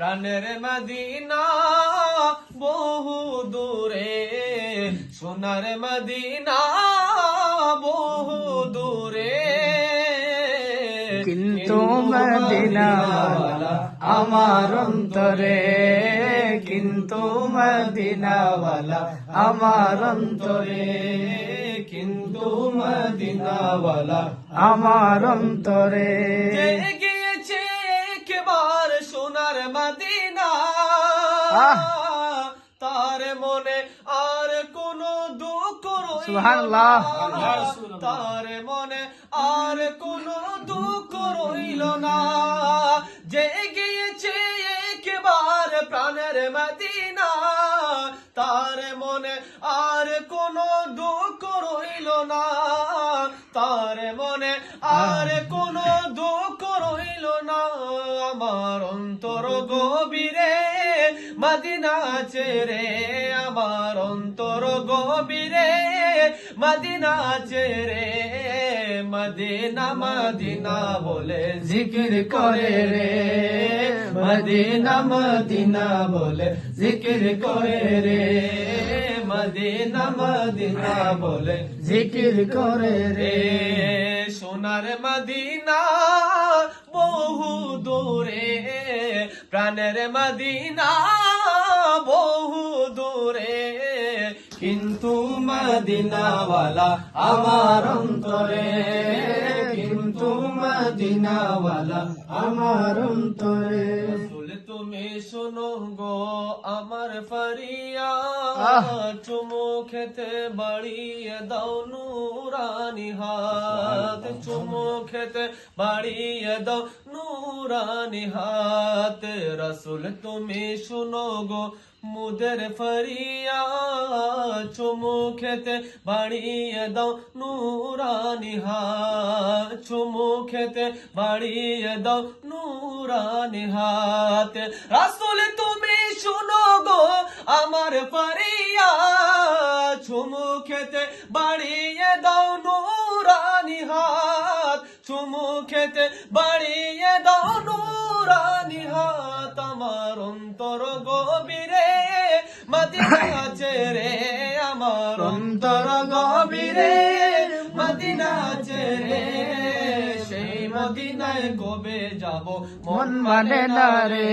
প্রাণের মদিনা বহু দূরে সোনার মদিনা বহু দূরে। কিন্তু মদিনাওয়ালা আমার অন্তরে কিন্তু মদিনাওয়ালা আমার অন্তরে। কিন্তু মদিনাওয়ালা আমার অন্তরে। মদিনা! তার মনে আর কোনো দুঃখ সুবহানাল্লাহ। তার মনে আর কোনো দুঃখ রইল না। যে গিয়েছে একবার প্রাণের মদিনা। তার মনে আর কোনো দুঃখ রইল না। তার মনে আর কোনো অন্তর গভীরে, মাদিনা চেরে আমার অন্তর গভীরে। মাদিনা চেরে মদিনা মদিনা বলে জিকির করে রে। মদিনা মদিনা বলে জিকির করে রে। মদিনা মদিনা বলে জিকির করে রে। সোনার মদিনা বহু দূরে প্রাণের মদিনা বহু দূরে। কিন্তু মদিনাওয়ালা আমার অন্তরে কিন্তু মদিনাওয়ালা আমার অন্তরে। তুমি শোনো গো আমার ফরিয়া! চুমু খেতে বাড়িয়ে দাও নুরানি হাত চুমু খেতে বাড়িয়ে দাও নুরানি হাত রসুল তুমি শোনো গো মুদের ফরিয়া চুমু খেতে বাড়িয়ে দাও নুরানি হাত চুমু খেতে বাড়িয়ে দাও নুরানি হাত রাসুল তুমি শুনো গো, আমার ফারিয়া চুমু খেতে বাড়িয়ে দাও নুরানি হাত। চুমু খেতে বাড়িয়ে দাও নুরানি হাত, আমার অন্তর গভীরে মদিনায় কবে যাব? মন মানে না রে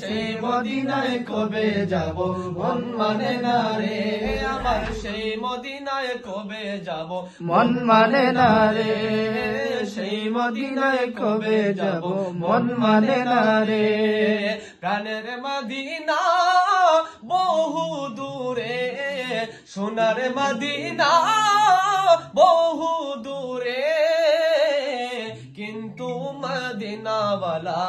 সেই মদিনায় কবে যাব? মন মানে না রে আমার সেই মদিনায় কবে যাব? মন মানে না রে সেই মদিনায় কবে যাব? মন মানে না রে। প্রাণের মদিনা বহু দূরে সোনার মদিনা